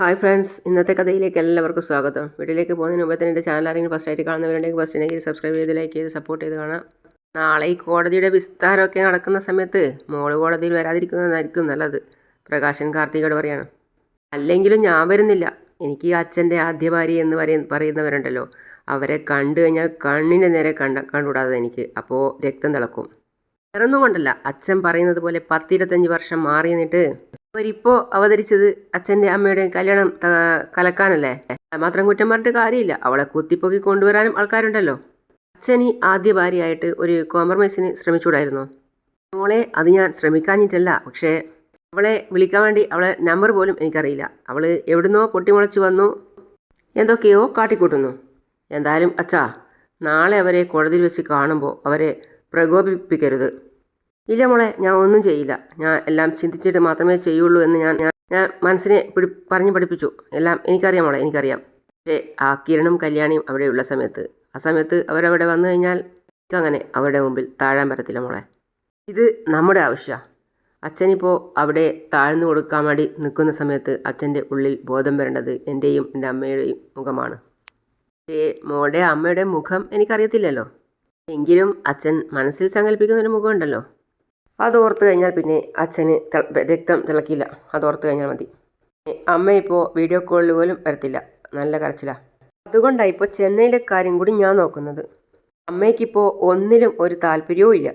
Hi friends ഇന്നത്തെ കഥയിലേക്ക് എല്ലാവർക്കും സ്വാഗതം. വീട്ടിലേക്ക് പോകുന്നതിന് മുമ്പ് തന്നെ എന്റെ ചാനൽ ആരെങ്കിലും ഫസ്റ്റ് ആയിട്ട് കാണുന്നവരുണ്ടെങ്കിൽ ഫസ്റ്റ് എനിക്ക് സബ്സ്ക്രൈബ് ചെയ്ത് ലൈക്ക് ചെയ്ത് സപ്പോർട്ട് ചെയ്ത് കാണാം. നാളെ ഈ കോടതിയുടെ വിസ്താരമൊക്കെ നടക്കുന്ന സമയത്ത് മോൾ കോടതിയിൽ വരാതിരിക്കുന്നതായിരിക്കും നല്ലത്. പ്രകാശൻ കാർത്തികയോട് പറയാണ്. അല്ലെങ്കിലും ഞാൻ വരുന്നില്ല. എനിക്ക് അച്ഛന്റെ ആദ്യ ഭാര്യ എന്ന് പറയ പറയുന്നവരുണ്ടല്ലോ. അവരെ കണ്ടു കഴിഞ്ഞാൽ കണ്ണിന്റെ നേരെ കണ്ട കണ്ടുകൂടാതെ എനിക്ക്. അപ്പോൾ രക്തം തിളക്കും. ഇറന്നുകൊണ്ടല്ല അച്ഛൻ പറയുന്നത് പോലെ പത്തിരുപത്തഞ്ച് വർഷം മാറി നിന്നിട്ട് അവരിപ്പോൾ അവതരിച്ചത് അച്ഛന്റെ അമ്മയുടെയും കല്യാണം കലക്കാനല്ലേ? മാത്രം കുറ്റം പറഞ്ഞിട്ട് കാര്യമില്ല. അവളെ കുത്തിപ്പൊക്കി കൊണ്ടുവരാനും ആൾക്കാരുണ്ടല്ലോ. അച്ഛൻ ഈ ആദ്യ ഭാര്യയായിട്ട് ഒരു കോംപ്രമൈസിന് ശ്രമിച്ചുകൂടായിരുന്നു മോളെ അത് ഞാൻ ശ്രമിക്കാഞ്ഞിട്ടല്ല. പക്ഷേ അവളെ വിളിക്കാൻ വേണ്ടി അവളെ നമ്പർ പോലും എനിക്കറിയില്ല. അവൾ എവിടുന്നോ പൊട്ടിമുളച്ച് വന്നു. എന്തൊക്കെയോ കാട്ടിക്കൂട്ടുന്നു. എന്തായാലും അച്ഛാ നാളെ അവരെ കോടതിയിൽ വെച്ച് കാണുമ്പോൾ അവരെ പ്രകോപിപ്പിക്കരുത്. ഇല്ല മോളെ ഞാൻ ഒന്നും ചെയ്യില്ല. ഞാൻ എല്ലാം ചിന്തിച്ചിട്ട് മാത്രമേ ചെയ്യുള്ളൂ എന്ന് ഞാൻ ഞാൻ മനസ്സിനെ പിടി പറഞ്ഞു പഠിപ്പിച്ചു. എല്ലാം എനിക്കറിയാം മോളെ എനിക്കറിയാം. പക്ഷേ ആ കിരണും കല്യാണിയും അവിടെയുള്ള സമയത്ത്. ആ സമയത്ത് അവരവിടെ വന്നു കഴിഞ്ഞാൽ അങ്ങനെ അവരുടെ മുമ്പിൽ താഴാൻ പറ്റത്തില്ല മോളെ. ഇത് നമ്മുടെ ആവശ്യമാണ് അച്ഛനിപ്പോൾ അവിടെ താഴ്ന്നു കൊടുക്കാൻ വേണ്ടി നിൽക്കുന്ന സമയത്ത് അച്ഛന്റെ ഉള്ളിൽ ബോധം വരേണ്ടത് എന്റെയും എന്റെ അമ്മയുടെയും മുഖമാണ്. പക്ഷേ മോളുടെ അമ്മയുടെ മുഖം എനിക്കറിയത്തില്ലല്ലോ. എങ്കിലും അച്ഛൻ മനസ്സിൽ സങ്കല്പിക്കുന്ന ഒരു മുഖമുണ്ടല്ലോ. അത് ഓർത്ത് കഴിഞ്ഞാൽ പിന്നെ അച്ഛന് രക്തം തിളക്കില്ല. അതോർത്ത് കഴിഞ്ഞാൽ മതി. അമ്മ ഇപ്പോൾ വീഡിയോ കോളിൽ പോലും വരത്തില്ല. നല്ല കരച്ചിലാണ് അതുകൊണ്ടാണ് ഇപ്പോൾ ചെന്നൈയിലെ കാര്യം കൂടി ഞാൻ നോക്കുന്നത്. അമ്മയ്ക്കിപ്പോൾ ഒന്നിലും ഒരു താല്പര്യവും ഇല്ല.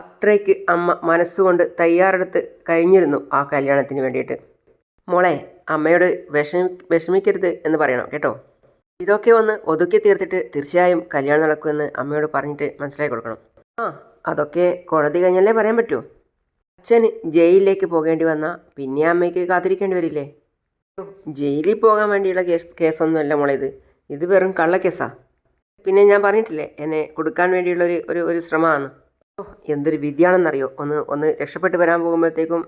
അത്രയ്ക്ക് അമ്മ മനസ്സുകൊണ്ട് തയ്യാറെടുത്ത് കഴിഞ്ഞിരുന്നു ആ കല്യാണത്തിന് വേണ്ടിയിട്ട്. മോളെ അമ്മയോട് വിഷമി വിഷമിക്കരുത് എന്ന് പറയണം കേട്ടോ. ഇതൊക്കെ ഒന്ന് ഒതുക്കി തീർത്തിട്ട് തീർച്ചയായും കല്യാണം നടക്കുമെന്ന് അമ്മയോട് പറഞ്ഞിട്ട് മനസ്സിലാക്കി കൊടുക്കണം. ആ അതൊക്കെ കോടതി കഴിഞ്ഞല്ലേ പറയാൻ പറ്റൂ? അച്ഛൻ ജയിലിലേക്ക് പോകേണ്ടി വന്നാൽ പിന്നെ അമ്മയ്ക്ക് കാത്തിരിക്കേണ്ടി വരില്ലേ? ജയിലിൽ പോകാൻ വേണ്ടിയുള്ള കേസ് കേസൊന്നുമല്ല മോളെ ഇത് ഇത് വെറും കള്ളക്കേസാ. പിന്നെ ഞാൻ പറഞ്ഞിട്ടില്ലേ എന്നെ കൊടുക്കാൻ വേണ്ടിയുള്ള ഒരു ഒരു ഒരു ശ്രമമാണ്. എന്തൊരു വിദ്യയാണെന്നറിയോ ഒന്ന് ഒന്ന് രക്ഷപ്പെട്ട് വരാൻ പോകുമ്പോഴത്തേക്കും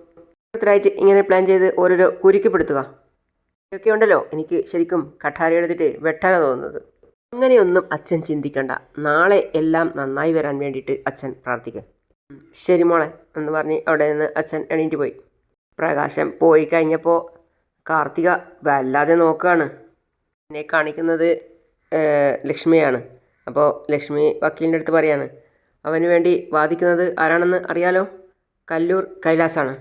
ഓരോരുത്തരായിട്ട് ഇങ്ങനെ പ്ലാൻ ചെയ്ത് ഓരോരോ കുരുക്കിപ്പെടുത്തുക. ഇതൊക്കെ ഉണ്ടല്ലോ എനിക്ക് ശരിക്കും കഠാര എടുത്തിട്ട് വെട്ടാനാണ് തോന്നുന്നത്. അങ്ങനെയൊന്നും അച്ഛൻ ചിന്തിക്കണ്ട. നാളെ എല്ലാം നന്നായി വരാൻ വേണ്ടിയിട്ട് അച്ഛൻ പ്രാർത്ഥിക്കുക ശരി മോളെ എന്ന് പറഞ്ഞ് അവിടെ നിന്ന് അച്ഛൻ എണീറ്റ് പോയി. പ്രകാശം പോയി കഴിഞ്ഞപ്പോൾ കാർത്തിക വല്ലാതെ നോക്കുകയാണ് എന്നെ കാണിക്കുന്നത് ലക്ഷ്മിയാണ്. അപ്പോൾ ലക്ഷ്മി വക്കീലിന്റെ അടുത്ത് പറയാണ് അവന് വേണ്ടി വാദിക്കുന്നത് ആരാണെന്ന് അറിയാലോ? കല്ലൂർ കൈലാസാണ്.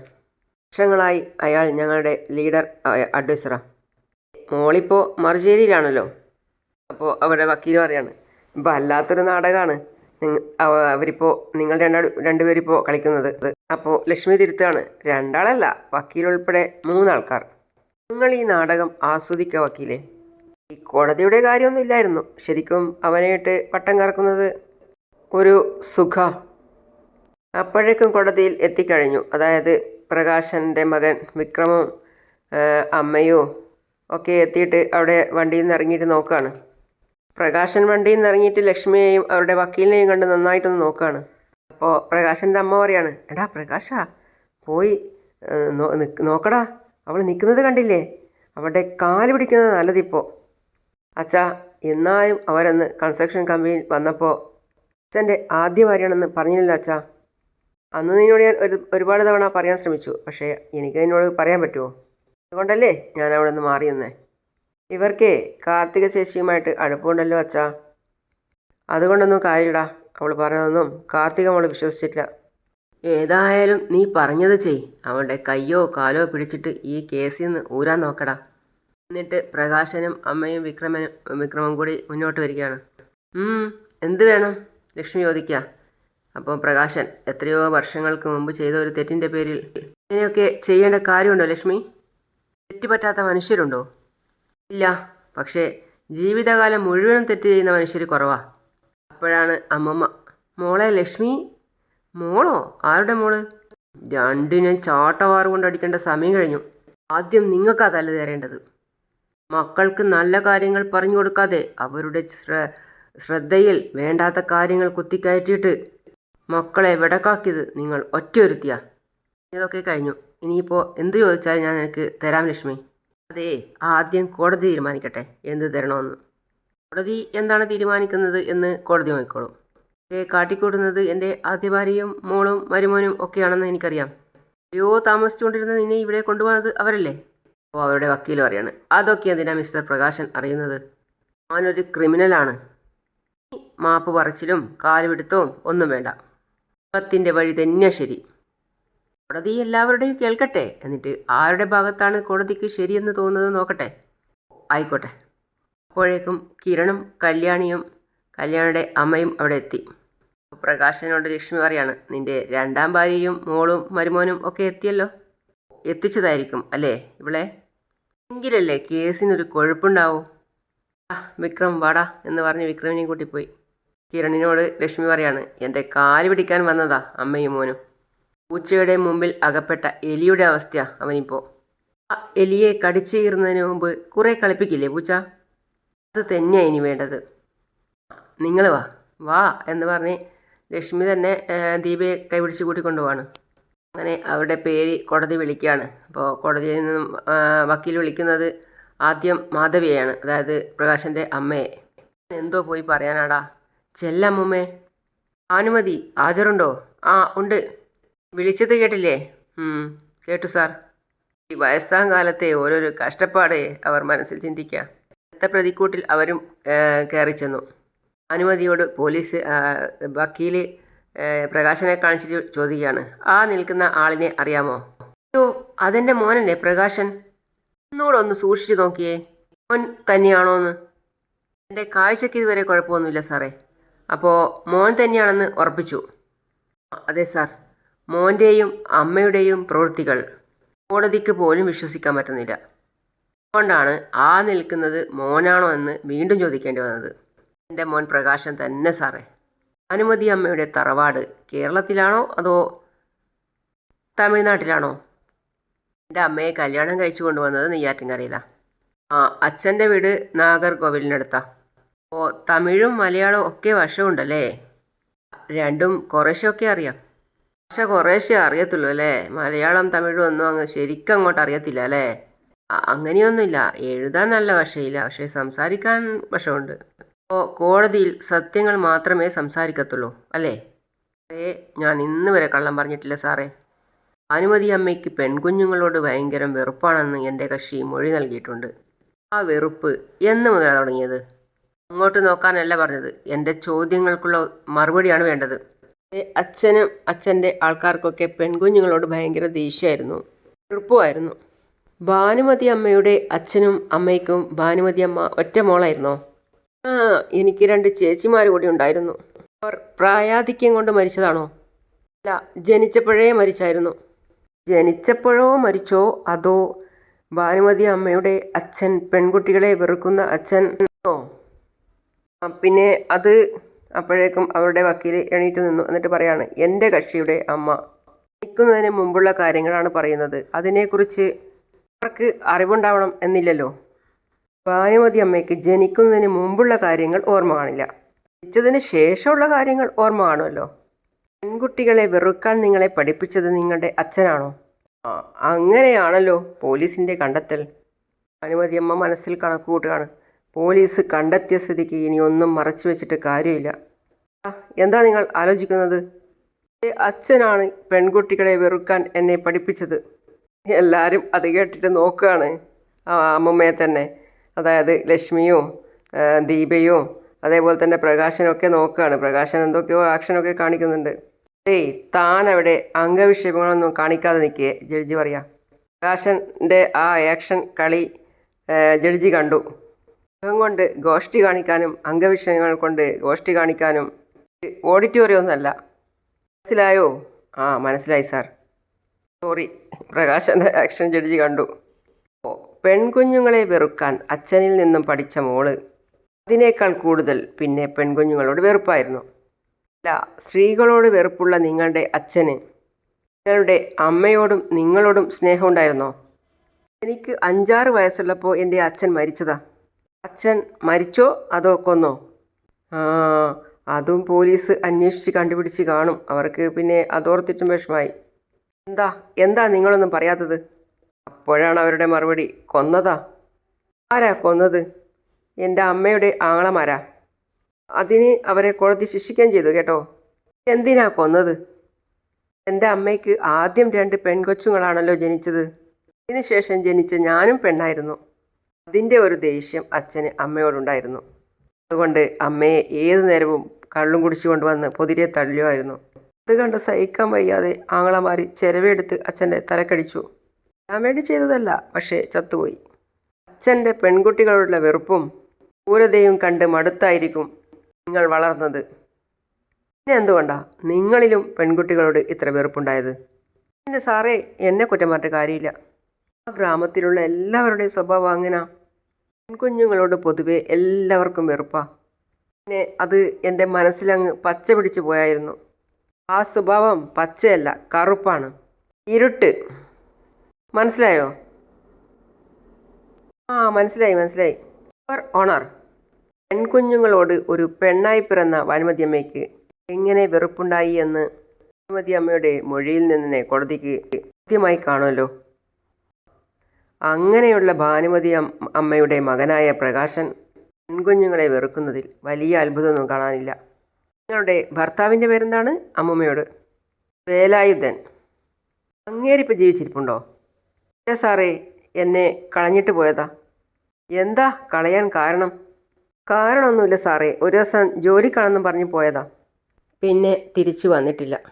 വർഷങ്ങളായി അയാൾ ഞങ്ങളുടെ ലീഡർ അഡ്വൈസറാണ് മോളിപ്പോൾ മറുചേരിയിലാണല്ലോ. അപ്പോൾ അവരുടെ വക്കീൽ പറയാണ് ഇപ്പോൾ അല്ലാത്തൊരു നാടകമാണ് അവരിപ്പോൾ നിങ്ങൾ രണ്ടാൾ രണ്ടുപേരിപ്പോൾ കളിക്കുന്നത്. അപ്പോൾ ലക്ഷ്മി തിരുത്താണ്. രണ്ടാളല്ല വക്കീൽ ഉൾപ്പെടെ മൂന്നാൾക്കാർ. നിങ്ങൾ ഈ നാടകം ആസ്വദിക്കുക വക്കീലെ. ഈ കോടതിയുടെ കാര്യമൊന്നും ഇല്ലായിരുന്നു. ശരിക്കും അവനായിട്ട് പട്ടം കറക്കുന്നത് ഒരു സുഖ. അപ്പോഴേക്കും കോടതിയിൽ എത്തിക്കഴിഞ്ഞു. അതായത് പ്രകാശന്റെ മകൻ വിക്രമും അമ്മയും ഒക്കെ എത്തിയിട്ട് അവിടെ വണ്ടിയിൽ നിന്ന് ഇറങ്ങിയിട്ട് നോക്കുകയാണ് പ്രകാശൻ വണ്ടിയിൽ നിന്ന് ഇറങ്ങിയിട്ട് ലക്ഷ്മിയെയും അവരുടെ വക്കീലിനെയും കണ്ട് നന്നായിട്ടൊന്ന് നോക്കുകയാണ് അപ്പോൾ പ്രകാശന്റെ അമ്മ പറയാണ് എടാ പ്രകാശ പോയി നോക്കടാ അവൾ നിൽക്കുന്നത് കണ്ടില്ലേ? അവളുടെ കാൽ പിടിക്കുന്നത് നല്ലതിപ്പോൾ അച്ഛാ എന്നാലും അവരന്ന് കൺസ്ട്രക്ഷൻ കമ്പനിയിൽ വന്നപ്പോൾ അച്ഛന്റെ ആദ്യ ഭാര്യയാണെന്ന് പറഞ്ഞില്ലല്ലോ അച്ഛാ. അന്ന് നിന്നോട് ഞാൻ ഒരു ഒരുപാട് തവണ പറയാൻ ശ്രമിച്ചു പക്ഷേ എനിക്ക് നിന്നോട് പറയാൻ പറ്റുമോ അതുകൊണ്ടല്ലേ ഞാൻ അവിടെ നിന്ന് മാറി നിന്നേ? ഇവർക്കേ കാർത്തിക ചേച്ചിയുമായിട്ട് അടുപ്പമുണ്ടല്ലോ അച്ഛാ. അതുകൊണ്ടൊന്നും കാര്യമിടാ അവൾ പറഞ്ഞതൊന്നും കാർത്തിക അവൾ വിശ്വസിച്ചിട്ടില്ല. ഏതായാലും നീ പറഞ്ഞത് ചെയ്. അവളുടെ കയ്യോ കാലോ പിടിച്ചിട്ട് ഈ കേസിൽ നിന്ന് ഊരാൻ നോക്കടാ. എന്നിട്ട് പ്രകാശനും അമ്മയും വിക്രമനും വിക്രമും കൂടി മുന്നോട്ട് വരികയാണ്. "ഉം, എന്ത് വേണം? ലക്ഷ്മി ചോദിക്കുക അപ്പോൾ പ്രകാശൻ എത്രയോ വർഷങ്ങൾക്ക് മുമ്പ് ചെയ്ത ഒരു തെറ്റിന്റെ പേരിൽ ഇങ്ങനെയൊക്കെ ചെയ്യേണ്ട കാര്യമുണ്ടോ ലക്ഷ്മി? തെറ്റുപറ്റാത്ത മനുഷ്യരുണ്ടോ? ഇല്ല. പക്ഷേ ജീവിതകാലം മുഴുവനും തെറ്റ് ചെയ്യുന്ന മനുഷ്യർ കുറവാ. അപ്പോഴാണ് അമ്മമ്മ മോളെ ലക്ഷ്മി മോളോ? ആരുടെ മോൾ? രണ്ടിനും ചാട്ടവാറ് കൊണ്ട് അടിക്കേണ്ട സമയം കഴിഞ്ഞു. ആദ്യം നിങ്ങൾക്കാ തല തരേണ്ടത്. മക്കൾക്ക് നല്ല കാര്യങ്ങൾ പറഞ്ഞു കൊടുക്കാതെ അവരുടെ ശ്ര- ശ്രദ്ധയിൽ വേണ്ടാത്ത കാര്യങ്ങൾ കുത്തിക്കയറ്റിയിട്ട് മക്കളെ വിടക്കാക്കിയത് നിങ്ങൾ ഒറ്റയൊരുത്തിയാ. ഇതൊക്കെ കഴിഞ്ഞു. ഇനിയിപ്പോൾ എന്ത് ചോദിച്ചാലും ഞാൻ നിനക്ക് തരാം ലക്ഷ്മി. അതേ ആദ്യം കോടതി തീരുമാനിക്കട്ടെ. എന്ത് തരണമെന്ന്. കോടതി എന്താണ് തീരുമാനിക്കുന്നത് എന്ന് കോടതി നോക്കിക്കോളും. ഏ കാട്ടിക്കൂട്ടുന്നത് എന്റെ ആദ്യ ഭാര്യയും മോളും മരുമോനും ഒക്കെയാണെന്ന് എനിക്കറിയാം. അയ്യോ താമസിച്ചുകൊണ്ടിരുന്ന നിന്നെ ഇവിടെ കൊണ്ടുപോകുന്നത് അവരല്ലേ? അപ്പോൾ അവരുടെ വക്കീൽ പറയാണ്. അതൊക്കെ എന്തിനാ മിസ്റ്റർ പ്രകാശൻ അറിയുന്നത്? അവനൊരു ക്രിമിനലാണ്. മാപ്പ് പറച്ചിലും കാലുപിടുത്തവും ഒന്നും വേണ്ട. പത്തിന്റെ വഴി തന്നെയാണ് ശരി. കോടതി എല്ലാവരുടെയും കേൾക്കട്ടെ. എന്നിട്ട് ആരുടെ ഭാഗത്താണ് കോടതിക്ക് ശരിയെന്ന് തോന്നുന്നത് നോക്കട്ടെ. ആയിക്കോട്ടെ. അപ്പോഴേക്കും കിരണും കല്യാണിയും കല്യാണിയുടെ അമ്മയും അവിടെ എത്തി. പ്രകാശനോട് ലക്ഷ്മി പറയാണ് നിന്റെ രണ്ടാം ഭാര്യയും മോളും മരുമോനും ഒക്കെ എത്തിയല്ലോ? എത്തിച്ചതായിരിക്കും അല്ലേ ഇവളെ? എങ്കിലല്ലേ കേസിനൊരു കൊഴുപ്പുണ്ടാവൂ? ആ വിക്രം വാടാ എന്ന് പറഞ്ഞ് വിക്രമിനെയും കൂട്ടിപ്പോയി. കിരണിനോട് ലക്ഷ്മി പറയാണ് എന്റെ കാൽ പിടിക്കാൻ വന്നതാ അമ്മയും മോനും. പൂച്ചയുടെ മുമ്പിൽ അകപ്പെട്ട എലിയുടെ അവസ്ഥ അവനിപ്പോൾ ആ എലിയെ കടിച്ചീറുന്നതിന് മുമ്പ് കുറേ കളിപ്പിക്കില്ലേ പൂച്ച? അത് തന്നെയാണ് ഇനി വേണ്ടത്. നിങ്ങൾ വാ. വാ എന്ന് പറഞ്ഞ് ലക്ഷ്മി തന്നെ ദീപയെ കൈപിടിച്ച് കൂട്ടിക്കൊണ്ടുപോവാണ്. അങ്ങനെ അവരുടെ പേര് കോടതി വിളിക്കുകയാണ് അപ്പോൾ കോടതിയിൽ നിന്നും വക്കീൽ വിളിക്കുന്നത് ആദ്യം മാധവിയെയാണ് അതായത് പ്രകാശന്റെ അമ്മയെ. എന്തോ പോയി പറയാനാടാ. ചെല്ലമ്മൂമ്മേ. അനുമതി ഹാജറുണ്ടോ? ആ ഉണ്ട്. വിളിച്ചത് കേട്ടില്ലേ? കേട്ടു സാർ. ഈ വയസ്സാം കാലത്തെ ഓരോരോ കഷ്ടപ്പാട് അവർ മനസ്സിൽ ചിന്തിക്കുക അടുത്ത പ്രതിക്കൂട്ടിൽ അവരും കയറി ചെന്നു. അനുമതിയോട് പോലീസ് വക്കീൽ പ്രകാശനെ കാണിച്ചിട്ട് ചോദിക്കുകയാണ്. ആ നിൽക്കുന്ന ആളിനെ അറിയാമോ? അയ്യോ അതെന്റെ മോനല്ലേ പ്രകാശൻ? ഒന്നുകൂടെ ഒന്ന് സൂക്ഷിച്ചു നോക്കിയേ. മോൻ തന്നെയാണോ എന്ന് എന്റെ കാഴ്ചയ്ക്ക് ഇതുവരെ കുഴപ്പമൊന്നുമില്ല സാറേ. അപ്പോൾ മോൻ തന്നെയാണെന്ന് ഉറപ്പിച്ചു. അതെ സാർ. മോന്റെയും അമ്മയുടെയും പ്രവൃത്തികൾ കോടതിക്ക് പോലും വിശ്വസിക്കാൻ പറ്റുന്നില്ല. അതുകൊണ്ടാണ് ആ നിൽക്കുന്നത് മോനാണോ എന്ന് വീണ്ടും ചോദിക്കേണ്ടി വന്നത്. എന്റെ മോൻ പ്രകാശം തന്നെ സാറേ. അനുമതി അമ്മയുടെ തറവാട് കേരളത്തിലാണോ അതോ തമിഴ്നാട്ടിലാണോ? എന്റെ അമ്മയെ കല്യാണം കഴിച്ചു കൊണ്ടുവന്നത് നെയ്യാറ്റിൻകരയിലാണ് ആ അച്ഛന്റെ വീട് നാഗർകോവിലിനടുത്താണ് ഓ തമിഴും മലയാളവും ഒക്കെ വശമുണ്ടല്ലേ? രണ്ടും കുറേശ്ശൊക്കെ അറിയാം. പക്ഷെ കുറേശ്ശേ അറിയത്തുള്ളൂ അല്ലേ? മലയാളം തമിഴും ഒന്നും അങ്ങ് ശരിക്കും അങ്ങോട്ട് അറിയത്തില്ല അല്ലേ? അങ്ങനെയൊന്നുമില്ല. എഴുതാൻ നല്ല വശയില്ല പക്ഷേ സംസാരിക്കാൻ വശമുണ്ട്. അപ്പോൾ കോടതിയിൽ സത്യങ്ങൾ മാത്രമേ സംസാരിക്കത്തുള്ളൂ അല്ലേ? അതേ ഞാൻ ഇന്ന് വരെ കള്ളം പറഞ്ഞിട്ടില്ല സാറേ. അനുമതി അമ്മയ്ക്ക് പെൺകുഞ്ഞുങ്ങളോട് ഭയങ്കര വെറുപ്പാണെന്ന് എന്റെ കക്ഷി മൊഴി നൽകിയിട്ടുണ്ട്. ആ വെറുപ്പ് എന്ന് മുതലാണ് തുടങ്ങിയത്? അങ്ങോട്ട് നോക്കാനല്ല പറഞ്ഞത്. എന്റെ ചോദ്യങ്ങൾക്കുള്ള മറുപടിയാണ് വേണ്ടത്. അച്ഛനും അച്ഛന്റെ ആൾക്കാർക്കൊക്കെ പെൺകുഞ്ഞുങ്ങളോട് ഭയങ്കര ദേഷ്യമായിരുന്നു. വെറുപ്പുമായിരുന്നു. ഭാനുമതി അമ്മയുടെ അച്ഛനും അമ്മയ്ക്കും ഭാനുമതി അമ്മ ഒറ്റ മോളായിരുന്നോ? ആ എനിക്ക് രണ്ട് ചേച്ചിമാർ കൂടി ഉണ്ടായിരുന്നു. അവർ പ്രായാധിക്യം കൊണ്ട് മരിച്ചതാണോ? അല്ല ജനിച്ചപ്പോഴേ മരിച്ചായിരുന്നു. ജനിച്ചപ്പോഴോ മരിച്ചോ അതോ ഭാനുമതി അമ്മയുടെ അച്ഛൻ പെൺകുട്ടികളെ വെറുക്കുന്ന അച്ഛൻ? പിന്നെ അത് അപ്പോഴേക്കും അവരുടെ വക്കീൽ എണീറ്റ് നിന്നു. എന്നിട്ട് പറയാണ് എന്റെ കക്ഷിയുടെ അമ്മ. നിൽക്കുന്നതിന് മുമ്പുള്ള കാര്യങ്ങളാണ് പറയുന്നത്. അതിനെക്കുറിച്ച് അവർക്ക് അറിവുണ്ടാവണം എന്നില്ലല്ലോ. ഭാനുമതി അമ്മയ്ക്ക് ജനിക്കുന്നതിന് മുമ്പുള്ള കാര്യങ്ങൾ ഓർമ്മ കാണില്ല. ജനിച്ചതിന് ശേഷമുള്ള കാര്യങ്ങൾ ഓർമ്മ കാണുമല്ലോ. പെൺകുട്ടികളെ വെറുക്കാൻ നിങ്ങളെ പഠിപ്പിച്ചത് നിങ്ങളുടെ അച്ഛനാണോ? അങ്ങനെയാണല്ലോ പോലീസിന്റെ കണ്ടെത്തൽ. ഭാനുമതി അനുമതിയമ്മ മനസ്സിൽ കണക്ക് കൂട്ടുകയാണ് പോലീസ് കണ്ടെത്തിയ സ്ഥിതിക്ക് ഇനി ഒന്നും മറച്ചു വെച്ചിട്ട് കാര്യമില്ല. എന്താ നിങ്ങൾ ആലോചിക്കുന്നത്? അച്ഛനാണ് പെൺകുട്ടികളെ വെറുക്കാൻ എന്നെ പഠിപ്പിച്ചത്. എല്ലാവരും അത് കേട്ടിട്ട് നോക്കുകയാണ്. അമ്മമ്മയെ തന്നെ. അതായത് ലക്ഷ്മിയും ദീപയും അതേപോലെ തന്നെ പ്രകാശനൊക്കെ നോക്കുകയാണ്. പ്രകാശൻ എന്തൊക്കെയോ ആക്ഷനൊക്കെ കാണിക്കുന്നുണ്ട്. ഏയ് താൻ അവിടെ അംഗവിക്ഷേപങ്ങളൊന്നും കാണിക്കാതെ നിൽക്കേ ജഡ്ജി പറയാം. പ്രകാശന്റെ ആ ആക്ഷൻ കളി ജഡ്ജി കണ്ടു. മുഖം കൊണ്ട് ഗോഷ്ടി കാണിക്കാനും അംഗവിഷയങ്ങൾ കൊണ്ട് ഗോഷ്ടി കാണിക്കാനും ഓഡിറ്റോറിയം ഒന്നല്ല മനസ്സിലായോ? ആ മനസ്സിലായി സാർ. സോറി പ്രകാശന്റെ ആക്ഷൻ ജഡ്ജി കണ്ടു. പെൺകുഞ്ഞുങ്ങളെ വെറുക്കാൻ അച്ഛനിൽ നിന്നും പഠിച്ച മോൾ അതിനേക്കാൾ കൂടുതൽ പിന്നെ പെൺകുഞ്ഞുങ്ങളോട് വെറുപ്പായിരുന്നു. അല്ല സ്ത്രീകളോട് വെറുപ്പുള്ള നിങ്ങളുടെ അച്ഛന് നിങ്ങളുടെ അമ്മയോടും നിങ്ങളോടും സ്നേഹമുണ്ടായിരുന്നോ എനിക്ക് അഞ്ചാറ് വയസ്സുള്ളപ്പോൾ എന്റെ അച്ഛൻ മരിച്ചതാ. അച്ഛൻ മരിച്ചോ അതോ കൊന്നോ? ആ അതും പോലീസ് അന്വേഷിച്ച് കണ്ടുപിടിച്ച് കാണും. അവർക്ക് പിന്നെ അതോർത്തിട്ടും വിഷമായി എന്താ? എന്താ നിങ്ങളൊന്നും പറയാത്തത്? അപ്പോഴാണ് അവരുടെ മറുപടി. കൊന്നതാ? ആരാ കൊന്നത്? എന്റെ അമ്മയുടെ ആങ്ങളമാരാ? അതിന് അവരെ കോടതി ശിക്ഷിക്കാൻ ചെയ്തു കേട്ടോ. എന്തിനാ കൊന്നത്? എന്റെ അമ്മയ്ക്ക് ആദ്യം രണ്ട് പെൺകൊച്ചുങ്ങളാണല്ലോ ജനിച്ചത്. അതിനുശേഷം ജനിച്ച ഞാനും പെണ്ണായിരുന്നു. അതിന്റെ ഒരു ദേഷ്യം അച്ഛന് അമ്മയോടുണ്ടായിരുന്നു. അതുകൊണ്ട് അമ്മയെ ഏത് നേരവും കള്ളും കുടിച്ചു കൊണ്ടുവന്ന് പൊതിരെ തള്ളുമായിരുന്നു അത് കണ്ട് സഹിക്കാൻ വയ്യാതെ ആങ്ങളമാരി ചെലവെടുത്ത് അച്ഛന്റെ തലക്കടിച്ചു. ഞാൻ വേണ്ടി ചെയ്തതല്ല പക്ഷേ ചത്തുപോയി. അച്ഛന്റെ പെൺകുട്ടികളോടുള്ള വെറുപ്പും ക്രൂരതയും കണ്ട് മടുത്തായിരിക്കും നിങ്ങൾ വളർന്നത്. പിന്നെ എന്തുകൊണ്ടാ നിങ്ങളിലും പെൺകുട്ടികളോട് ഇത്ര വെറുപ്പുണ്ടായത്? പിന്നെ സാറേ എന്നെ കുറ്റം പറഞ്ഞിട്ട് കാര്യമില്ല. ആ ഗ്രാമത്തിലുള്ള എല്ലാവരുടെയും സ്വഭാവം അങ്ങനെ. പെൺകുഞ്ഞുങ്ങളോട് പൊതുവെ എല്ലാവർക്കും വെറുപ്പാ. പിന്നെ അത് എന്റെ മനസ്സിലങ്ങ് പച്ച പിടിച്ചു പോയായിരുന്നു. ആ സ്വഭാവം പച്ചയല്ല കറുപ്പാണ്. ഇരുട്ട്. മനസ്സിലായോ? ആ മനസ്സിലായി മനസ്സിലായി. Four owner. പെൺകുഞ്ഞുങ്ങളോട് ഒരു പെണ്ണായി പിറന്ന വാനുമതിയമ്മയ്ക്ക് എങ്ങനെ വെറുപ്പുണ്ടായി എന്ന് വാനുമതിയമ്മയുടെ മൊഴിയിൽ നിന്ന് കോടതിക്ക് കൃത്യമായി കാണുമല്ലോ. അങ്ങനെയുള്ള ഭാനുമതി അമ്മയുടെ മകനായ പ്രകാശൻ പെൺകുഞ്ഞുങ്ങളെ വെറുക്കുന്നതിൽ വലിയ അത്ഭുതമൊന്നും കാണാനില്ല. നിങ്ങളുടെ ഭർത്താവിന്റെ പേരെന്താണ്? അമ്മമ്മയോട്. വേലായുധൻ. അങ്ങേരിപ്പോൾ ജീവിച്ചിരിപ്പുണ്ടോ? ഇല്ല സാറേ എന്നെ കളഞ്ഞിട്ട് പോയതാ. എന്താ കളയാൻ കാരണം? കാരണമൊന്നുമില്ല സാറേ ഒരു ദിവസം ജോലിക്കാണെന്നും പറഞ്ഞ് പോയതാ. പിന്നെ തിരിച്ചു വന്നിട്ടില്ല.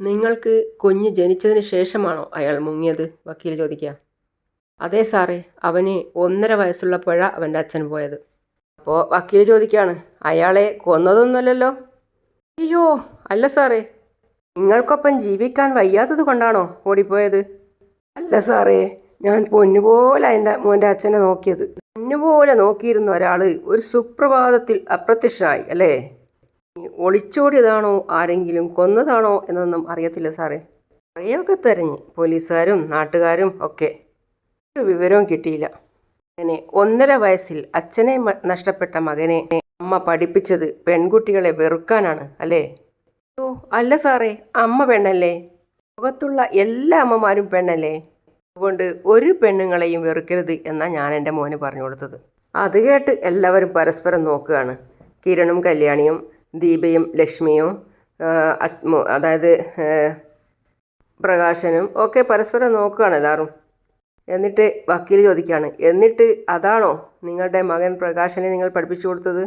നിങ്ങൾക്ക് കുഞ്ഞ് ജനിച്ചതിന് ശേഷമാണോ അയാൾ മുങ്ങിയത്? വക്കീൽ ചോദിക്കുക. അതെ സാറേ അവന് ഒന്നര വയസ്സുള്ളപ്പോഴാണ് അവന്റെ അച്ഛൻ പോയത്. അപ്പോൾ വക്കീൽ ചോദിക്കുകയാണ് അയാളെ കൊന്നതൊന്നുമല്ലല്ലോ? അയ്യോ അല്ല സാറേ നിങ്ങൾക്കൊപ്പം ജീവിക്കാൻ വയ്യാത്തത് കൊണ്ടാണോ ഓടിപ്പോയത്? അല്ല സാറേ ഞാൻ പൊന്നുപോലെ എന്റെ മോന്റെ അച്ഛനെ നോക്കിയത്. പൊന്നുപോലെ നോക്കിയിരുന്ന ഒരാൾ ഒരു സുപ്രഭാതത്തിൽ അപ്രത്യക്ഷമായി അല്ലേ? ഒളിച്ചോടിയതാണോ ആരെങ്കിലും കൊന്നതാണോ എന്നൊന്നും അറിയത്തില്ല സാറേ. കുറേയൊക്കെ തെരഞ്ഞ് പോലീസുകാരും നാട്ടുകാരും ഒക്കെ ഒരു വിവരവും കിട്ടിയില്ല. അങ്ങനെ ഒന്നര വയസ്സിൽ അച്ഛനെ നഷ്ടപ്പെട്ട മകനെ അമ്മ പഠിപ്പിച്ചത് പെൺകുട്ടികളെ വെറുക്കാനാണ് അല്ലേ? ഓ അല്ല സാറേ അമ്മ പെണ്ണല്ലേ? ലോകത്തുള്ള എല്ലാ അമ്മമാരും പെണ്ണല്ലേ? അതുകൊണ്ട് ഒരു പെണ്ണുങ്ങളെയും വെറുക്കരുത് എന്നാ ഞാൻ എന്റെ മോന് പറഞ്ഞു കൊടുത്തത്. അത് കേട്ട് എല്ലാവരും പരസ്പരം നോക്കുകയാണ്. കിരണും കല്യാണിയും ദീപയും ലക്ഷ്മിയും അതായത് പ്രകാശനും ഒക്കെ പരസ്പരം നോക്കുകയാണ് എല്ലാവരും. എന്നിട്ട് വക്കീൽ ചോദിക്കുകയാണ്. എന്നിട്ട് അതാണോ നിങ്ങളുടെ മകൻ പ്രകാശനെ നിങ്ങൾ പഠിപ്പിച്ചു കൊടുത്തത്?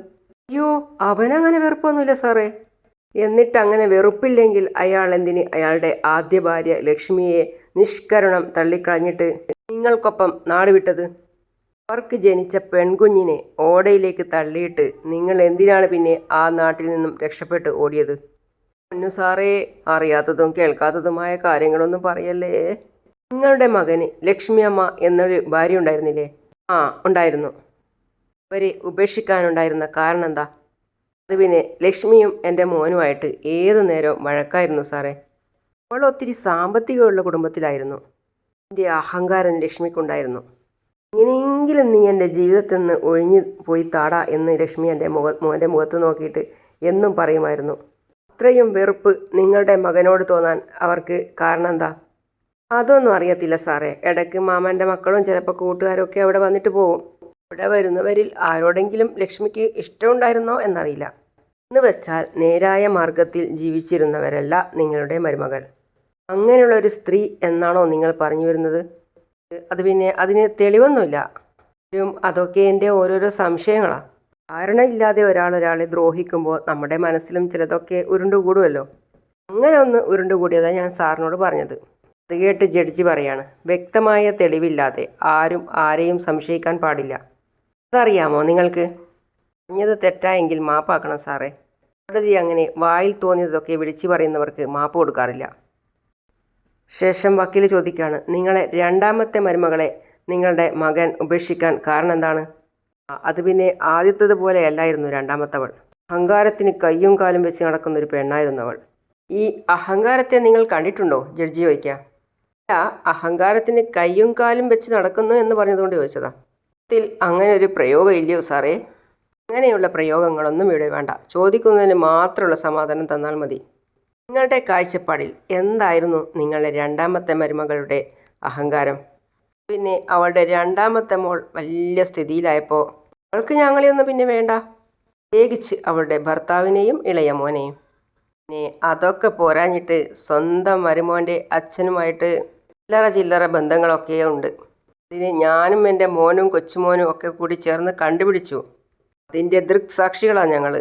അയ്യോ അവനങ്ങനെ വെറുപ്പൊന്നുമില്ല സാറേ. എന്നിട്ട് അങ്ങനെ വെറുപ്പില്ലെങ്കിൽ അയാൾ എന്തിന്? അയാളുടെ ആദ്യ ഭാര്യ ലക്ഷ്മിയെ നിഷ്കരണം തള്ളിക്കളഞ്ഞിട്ട് നിങ്ങൾക്കൊപ്പം നാട് വിട്ടത്? അവർക്ക് ജനിച്ച പെൺകുഞ്ഞിനെ ഓടയിലേക്ക് തള്ളിയിട്ട് നിങ്ങൾ എന്തിനാണ് പിന്നെ ആ നാട്ടിൽ നിന്നും രക്ഷപ്പെട്ട് ഓടിയത്? പൊന്നു സാറേ അറിയാത്തതും കേൾക്കാത്തതുമായ കാര്യങ്ങളൊന്നും പറയല്ലേ? നിങ്ങളുടെ മകന് ലക്ഷ്മി അമ്മ എന്നൊരു ഭാര്യ ഉണ്ടായിരുന്നില്ലേ? ആ ഉണ്ടായിരുന്നു. അവരെ ഉപേക്ഷിക്കാനുണ്ടായിരുന്ന കാരണം എന്താ? അത് പിന്നെ ലക്ഷ്മിയും എന്റെ മോനുമായിട്ട് ഏതു നേരവും വഴക്കായിരുന്നു സാറേ. അവൾ ഒത്തിരി സാമ്പത്തികമുള്ള കുടുംബത്തിലായിരുന്നു. എന്റെ അഹങ്കാരം ലക്ഷ്മിക്കുണ്ടായിരുന്നു. ഇങ്ങനെയെങ്കിലും നീ എന്റെ ജീവിതത്തിൽ നിന്ന് ഒഴിഞ്ഞു പോയി താടാ എന്ന് ലക്ഷ്മി എന്റെ മുഖ മോന്റെ മുഖത്ത് നോക്കിയിട്ട് എന്നും പറയുമായിരുന്നു. അത്രയും വെറുപ്പ് നിങ്ങളുടെ മകനോട് തോന്നാൻ അവർക്ക് കാരണം എന്താ? അതൊന്നും അറിയത്തില്ല സാറേ. ഇടയ്ക്ക് മാമന്റെ മക്കളും ചിലപ്പോൾ കൂട്ടുകാരൊക്കെ അവിടെ വന്നിട്ട് പോകും ഇവിടെ വരുന്നവരിൽ ആരോടെങ്കിലും ലക്ഷ്മിക്ക് ഇഷ്ടമുണ്ടായിരുന്നോ എന്നറിയില്ല. എന്ന് വെച്ചാൽ നേരായ മാർഗത്തിൽ ജീവിച്ചിരുന്നവരല്ല നിങ്ങളുടെ മരുമകൾ. അങ്ങനെയുള്ള ഒരു സ്ത്രീ എന്നാണോ നിങ്ങൾ പറഞ്ഞു വരുന്നത്? അത് പിന്നെ അതിന് തെളിവൊന്നുമില്ല. അതൊക്കെ എന്റെ ഓരോരോ സംശയങ്ങളാണ് കാരണമില്ലാതെ ഒരാൾ ഒരാളെ ദ്രോഹിക്കുമ്പോൾ നമ്മുടെ മനസ്സിലും ചിലതൊക്കെ ഉരുണ്ടുകൂടുമല്ലോ അങ്ങനെ ഒന്ന് ഉരുണ്ടുകൂടിയതാണ് ഞാൻ സാറിനോട് പറഞ്ഞത്. കേട്ട് ജഡ്ജി പറയാണ് വ്യക്തമായ തെളിവില്ലാതെ ആരും ആരെയും സംശയിക്കാൻ പാടില്ല. അതറിയാമോ നിങ്ങൾക്ക്? പറഞ്ഞത് തെറ്റായെങ്കിൽ മാപ്പാക്കണം സാറേ. കോടതി അങ്ങനെ വായിൽ തോന്നിയതൊക്കെ വിളിച്ചു പറയുന്നവർക്ക് മാപ്പ് കൊടുക്കാറില്ല. ശേഷം വക്കീൽ ചോദിക്കുകയാണ് നിങ്ങളെ രണ്ടാമത്തെ മരുമകളെ നിങ്ങളുടെ മകൻ ഉപേക്ഷിക്കാൻ കാരണം എന്താണ്? അത് പിന്നെ ആദ്യത്തത് പോലെ അല്ലായിരുന്നു രണ്ടാമത്തവൾ. അഹങ്കാരത്തിന് കയ്യും കാലും വെച്ച് നടക്കുന്ന ഒരു പെണ്ണായിരുന്നു അവൾ. ഈ അഹങ്കാരത്തെ നിങ്ങൾ കണ്ടിട്ടുണ്ടോ? ജഡ്ജി ചോദിക്കുക അഹങ്കാരത്തിന് കയ്യും കാലും വെച്ച് നടക്കുന്നു എന്ന് പറഞ്ഞതുകൊണ്ട് ചോദിച്ചതാ. ത്തിൽ അങ്ങനെ ഒരു പ്രയോഗം ഇല്ലയോ സാറേ? അങ്ങനെയുള്ള പ്രയോഗങ്ങളൊന്നും ഇവിടെ വേണ്ട. ചോദിക്കുന്നതിന് മാത്രമുള്ള സമാധാനം തന്നാൽ മതി. നിങ്ങളുടെ കാഴ്ചപ്പാടിൽ എന്തായിരുന്നു നിങ്ങളുടെ രണ്ടാമത്തെ മരുമകളുടെ അഹങ്കാരം? പിന്നെ അവളുടെ രണ്ടാമത്തെ മോൾ വലിയ സ്ഥിതിയിലായപ്പോൾ അവൾക്ക് ഞങ്ങളെയൊന്നും പിന്നെ വേണ്ട. പ്രത്യേകിച്ച് അവളുടെ ഭർത്താവിനെയും ഇളയ മോനെയും. പിന്നെ അതൊക്കെ പോരാഞ്ഞിട്ട് സ്വന്തം മരുമോന്റെ അച്ഛനുമായിട്ട് ചില്ലറ ചില്ലറ ബന്ധങ്ങളൊക്കെ ഉണ്ട്. അതിന് ഞാനും എന്റെ മോനും കൊച്ചുമോനും ഒക്കെ കൂടി ചേർന്ന് കണ്ടുപിടിച്ചു. അതിന്റെ ദൃക്സാക്ഷികളാണ് ഞങ്ങൾ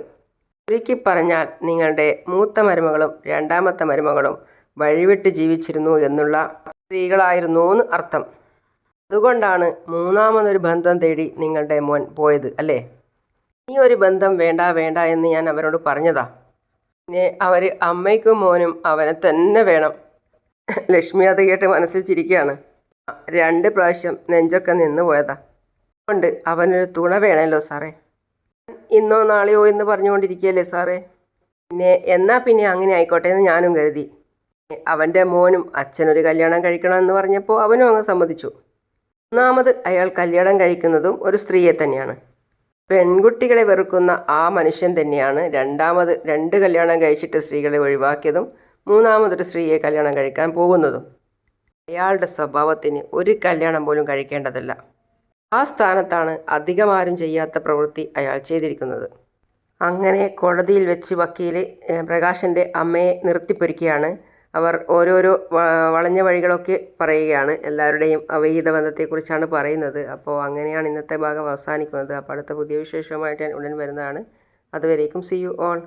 ചുരുക്കി പറഞ്ഞാൽ നിങ്ങളുടെ മൂത്ത മരുമകളും രണ്ടാമത്തെ മരുമകളും വഴിവിട്ട് ജീവിച്ചിരുന്നു എന്നുള്ള സ്ത്രീകളായിരുന്നു എന്ന് അർത്ഥം. അതുകൊണ്ടാണ് മൂന്നാമതൊരു ബന്ധം തേടി നിങ്ങളുടെ മോൻ പോയത് അല്ലേ? ഈ ഒരു ബന്ധം വേണ്ട വേണ്ട എന്ന് ഞാൻ അവരോട് പറഞ്ഞതാ. പിന്നെ അവർ അമ്മയ്ക്കും മോനും അവനെ തന്നെ വേണം. ലക്ഷ്മി അത് കേട്ട് മനസ്സിൽ ചിരിക്കുകയാണ്. രണ്ട് പ്രാവശ്യം നെഞ്ചൊക്കെ നിന്ന് പോയതാ. അതുകൊണ്ട് അവനൊരു തുണ വേണമല്ലോ സാറേ? ഇന്നോ നാളെയോ എന്ന് പറഞ്ഞുകൊണ്ടിരിക്കുകയല്ലേ സാറേ? പിന്നെ എന്നാൽ പിന്നെ അങ്ങനെ ആയിക്കോട്ടെ എന്ന് ഞാനും കരുതി. അവന്റെ മോനും അച്ഛനൊരു കല്യാണം കഴിക്കണമെന്ന് പറഞ്ഞപ്പോൾ അവനും അങ്ങ് സമ്മതിച്ചു. ഒന്നാമത് അയാൾ കല്യാണം കഴിക്കുന്നതും ഒരു സ്ത്രീയെ തന്നെയാണ്. പെൺകുട്ടികളെ വെറുക്കുന്ന ആ മനുഷ്യൻ തന്നെയാണ് രണ്ടാമത് രണ്ട് കല്യാണം കഴിച്ചിട്ട് സ്ത്രീകളെ ഒഴിവാക്കിയതും മൂന്നാമതൊരു സ്ത്രീയെ കല്യാണം കഴിക്കാൻ പോകുന്നതും അയാളുടെ സ്വഭാവത്തിന് ഒരു കല്യാണം പോലും കഴിക്കേണ്ടതല്ല. ആ സ്ഥാനത്താണ് അധികമാരും ചെയ്യാത്ത പ്രവൃത്തി അയാൾ ചെയ്തിരിക്കുന്നത്. അങ്ങനെ കോടതിയിൽ വെച്ച് വക്കീൽ പ്രകാശന്റെ അമ്മയെ നിർത്തിപ്പൊരിക്കുകയാണ്. അവർ ഓരോരോ വളഞ്ഞ വഴികളൊക്കെ പറയുകയാണ്. എല്ലാവരുടെയും അവൈത ബന്ധത്തെക്കുറിച്ചാണ് പറയുന്നത്. അപ്പോൾ അങ്ങനെയാണ് ഇന്നത്തെ ഭാഗം അവസാനിക്കുന്നത്. അപ്പോൾ അടുത്ത പുതിയ വിശേഷമായിട്ട് ഞാൻ ഉടൻ വരുന്നതാണ്. അതുവരേക്കും സി യു ഓൾ.